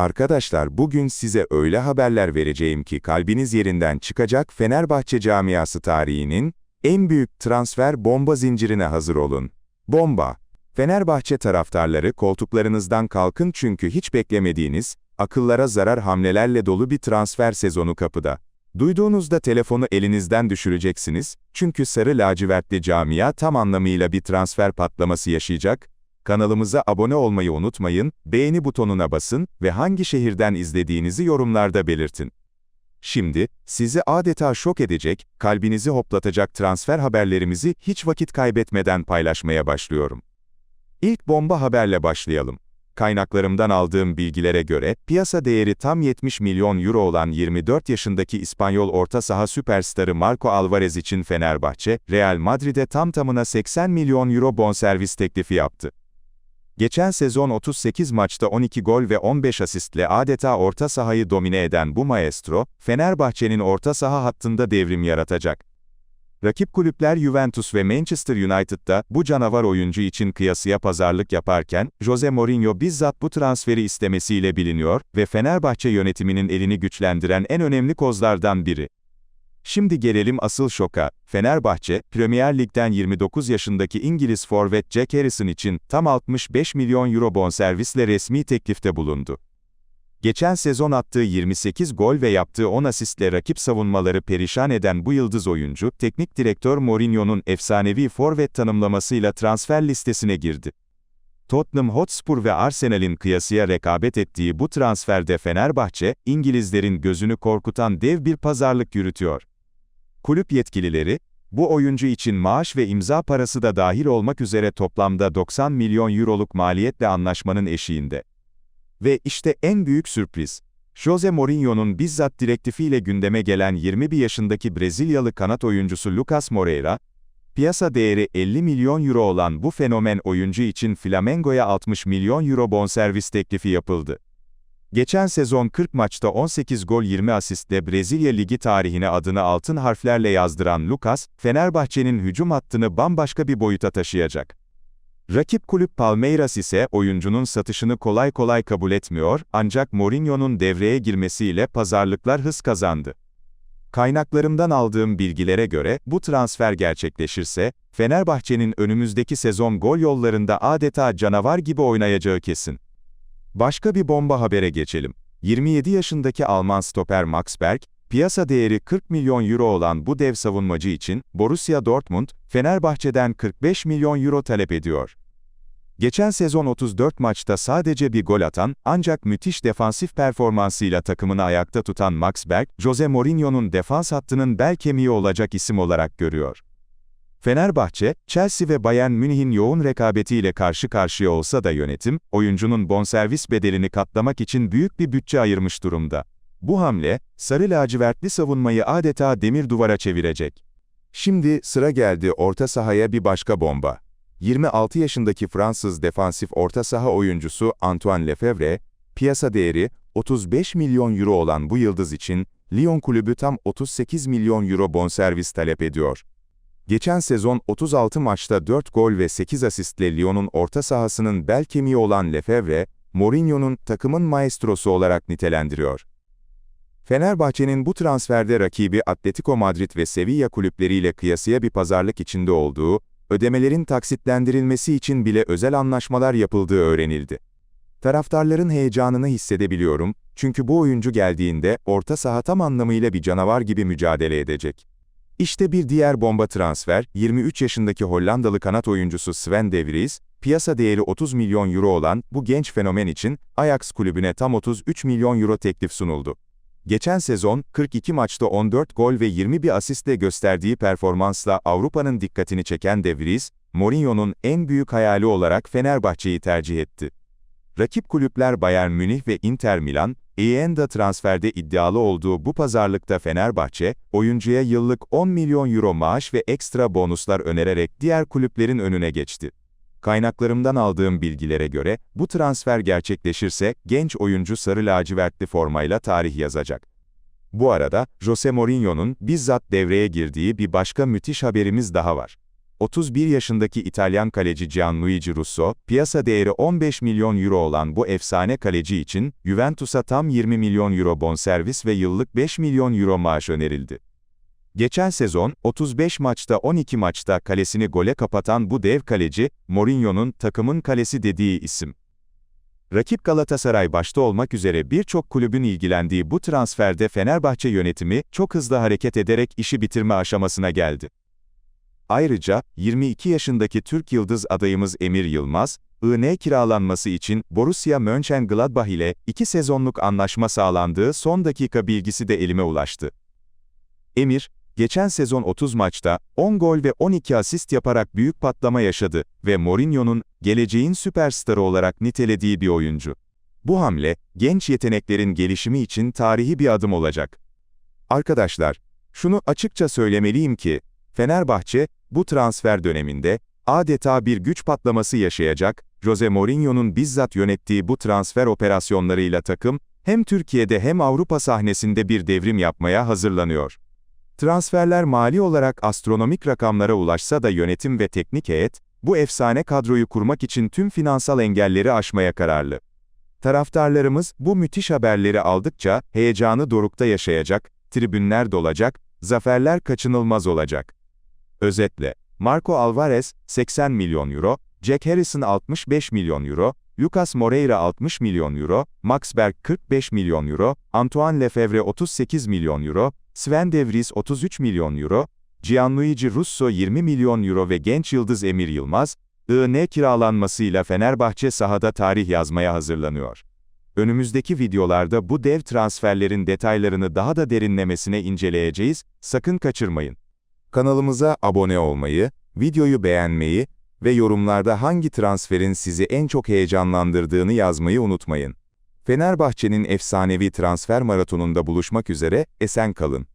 Arkadaşlar bugün size öyle haberler vereceğim ki kalbiniz yerinden çıkacak Fenerbahçe camiası tarihinin en büyük transfer bomba zincirine hazır olun. Bomba. Fenerbahçe taraftarları koltuklarınızdan kalkın çünkü hiç beklemediğiniz, akıllara zarar hamlelerle dolu bir transfer sezonu kapıda. Duyduğunuzda telefonu elinizden düşüreceksiniz, çünkü sarı lacivertli camia tam anlamıyla bir transfer patlaması yaşayacak, Kanalımıza abone olmayı unutmayın, beğeni butonuna basın ve hangi şehirden izlediğinizi yorumlarda belirtin. Şimdi, sizi adeta şok edecek, kalbinizi hoplatacak transfer haberlerimizi hiç vakit kaybetmeden paylaşmaya başlıyorum. İlk bomba haberle başlayalım. Kaynaklarımdan aldığım bilgilere göre, piyasa değeri tam 70 milyon euro olan 24 yaşındaki İspanyol orta saha süperstarı Marco Alvarez için Fenerbahçe, Real Madrid'e tam tamına 80 milyon euro bonservis teklifi yaptı. Geçen sezon 38 maçta 12 gol ve 15 asistle adeta orta sahayı domine eden bu maestro, Fenerbahçe'nin orta saha hattında devrim yaratacak. Rakip kulüpler Juventus ve Manchester United'da bu canavar oyuncu için kıyasıya pazarlık yaparken, Jose Mourinho bizzat bu transferi istemesiyle biliniyor ve Fenerbahçe yönetiminin elini güçlendiren en önemli kozlardan biri. Şimdi gelelim asıl şoka. Fenerbahçe, Premier Lig'den 29 yaşındaki İngiliz forvet Jack Harrison için tam 65 milyon euro bonservisle resmi teklifte bulundu. Geçen sezon attığı 28 gol ve yaptığı 10 asistle rakip savunmaları perişan eden bu yıldız oyuncu, teknik direktör Mourinho'nun efsanevi forvet tanımlamasıyla transfer listesine girdi. Tottenham Hotspur ve Arsenal'in kıyasıya rekabet ettiği bu transferde Fenerbahçe, İngilizlerin gözünü korkutan dev bir pazarlık yürütüyor. Kulüp yetkilileri, bu oyuncu için maaş ve imza parası da dahil olmak üzere toplamda 90 milyon euroluk maliyetle anlaşmanın eşiğinde. Ve işte en büyük sürpriz. Jose Mourinho'nun bizzat direktifiyle gündeme gelen 21 yaşındaki Brezilyalı kanat oyuncusu Lucas Moreira, piyasa değeri 50 milyon euro olan bu fenomen oyuncu için Flamengo'ya 60 milyon euro bonservis teklifi yapıldı. Geçen sezon 40 maçta 18 gol 20 asistle Brezilya Ligi tarihine adını altın harflerle yazdıran Lucas, Fenerbahçe'nin hücum hattını bambaşka bir boyuta taşıyacak. Rakip kulüp Palmeiras ise oyuncunun satışını kolay kolay kabul etmiyor, ancak Mourinho'nun devreye girmesiyle pazarlıklar hız kazandı. Kaynaklarımdan aldığım bilgilere göre, bu transfer gerçekleşirse, Fenerbahçe'nin önümüzdeki sezon gol yollarında adeta canavar gibi oynayacağı kesin. Başka bir bomba habere geçelim. 27 yaşındaki Alman stoper Max Berg, piyasa değeri 40 milyon euro olan bu dev savunmacı için, Borussia Dortmund, Fenerbahçe'den 45 milyon euro talep ediyor. Geçen sezon 34 maçta sadece bir gol atan, ancak müthiş defansif performansıyla takımını ayakta tutan Max Berg, Jose Mourinho'nun defans hattının bel kemiği olacak isim olarak görüyor. Fenerbahçe, Chelsea ve Bayern Münih'in yoğun rekabetiyle karşı karşıya olsa da yönetim, oyuncunun bonservis bedelini katlamak için büyük bir bütçe ayırmış durumda. Bu hamle, sarı lacivertli savunmayı adeta demir duvara çevirecek. Şimdi sıra geldi orta sahaya bir başka bomba. 26 yaşındaki Fransız defansif orta saha oyuncusu Antoine Lefebvre, piyasa değeri 35 milyon euro olan bu yıldız için Lyon kulübü tam 38 milyon euro bonservis talep ediyor. Geçen sezon 36 maçta 4 gol ve 8 asistle Lyon'un orta sahasının bel kemiği olan Lefebvre, Mourinho'nun takımın maestrosu olarak nitelendiriyor. Fenerbahçe'nin bu transferde rakibi Atletico Madrid ve Sevilla kulüpleriyle kıyasıya bir pazarlık içinde olduğu, ödemelerin taksitlendirilmesi için bile özel anlaşmalar yapıldığı öğrenildi. Taraftarların heyecanını hissedebiliyorum, çünkü bu oyuncu geldiğinde orta saha tam anlamıyla bir canavar gibi mücadele edecek. İşte bir diğer bomba transfer, 23 yaşındaki Hollandalı kanat oyuncusu Sven de Vries, piyasa değeri 30 milyon euro olan bu genç fenomen için Ajax kulübüne tam 33 milyon euro teklif sunuldu. Geçen sezon, 42 maçta 14 gol ve 21 asistle gösterdiği performansla Avrupa'nın dikkatini çeken De Vries, Mourinho'nun en büyük hayali olarak Fenerbahçe'yi tercih etti. Rakip kulüpler Bayern Münih ve Inter Milan, EYEN'da transferde iddialı olduğu bu pazarlıkta Fenerbahçe, oyuncuya yıllık 10 milyon euro maaş ve ekstra bonuslar önererek diğer kulüplerin önüne geçti. Kaynaklarımdan aldığım bilgilere göre, bu transfer gerçekleşirse, genç oyuncu sarı lacivertli formayla tarih yazacak. Bu arada, Jose Mourinho'nun bizzat devreye girdiği bir başka müthiş haberimiz daha var. 31 yaşındaki İtalyan kaleci Gianluigi Russo, piyasa değeri 15 milyon euro olan bu efsane kaleci için, Juventus'a tam 20 milyon euro bonservis ve yıllık 5 milyon euro maaş önerildi. Geçen sezon, 35 maçta 12 maçta kalesini gole kapatan bu dev kaleci, Mourinho'nun takımın kalesi dediği isim. Rakip Galatasaray başta olmak üzere birçok kulübün ilgilendiği bu transferde Fenerbahçe yönetimi, çok hızlı hareket ederek işi bitirme aşamasına geldi. Ayrıca, 22 yaşındaki Türk Yıldız adayımız Emir Yılmaz, IN kiralanması için Borussia Mönchengladbach ile 2 sezonluk anlaşma sağlandığı son dakika bilgisi de elime ulaştı. Emir, geçen sezon 30 maçta 10 gol ve 12 asist yaparak büyük patlama yaşadı ve Mourinho'nun geleceğin süperstarı olarak nitelediği bir oyuncu. Bu hamle, genç yeteneklerin gelişimi için tarihi bir adım olacak. Arkadaşlar, şunu açıkça söylemeliyim ki, Fenerbahçe, bu transfer döneminde, adeta bir güç patlaması yaşayacak, Jose Mourinho'nun bizzat yönettiği bu transfer operasyonlarıyla takım, hem Türkiye'de hem Avrupa sahnesinde bir devrim yapmaya hazırlanıyor. Transferler mali olarak astronomik rakamlara ulaşsa da yönetim ve teknik heyet, bu efsane kadroyu kurmak için tüm finansal engelleri aşmaya kararlı. Taraftarlarımız, bu müthiş haberleri aldıkça, heyecanı dorukta yaşayacak, tribünler dolacak, zaferler kaçınılmaz olacak. Özetle, Marco Alvarez, 80 milyon euro, Jack Harrison 65 milyon euro, Lucas Moreira 60 milyon euro, Max Berg 45 milyon euro, Antoine Lefebvre 38 milyon euro, Sven De Vries 33 milyon euro, Gianluigi Russo 20 milyon euro ve genç yıldız Emir Yılmaz, IN kiralanmasıyla Fenerbahçe sahada tarih yazmaya hazırlanıyor. Önümüzdeki videolarda bu dev transferlerin detaylarını daha da derinlemesine inceleyeceğiz, sakın kaçırmayın. Kanalımıza abone olmayı, videoyu beğenmeyi ve yorumlarda hangi transferin sizi en çok heyecanlandırdığını yazmayı unutmayın. Fenerbahçe'nin efsanevi transfer maratonunda buluşmak üzere, esen kalın.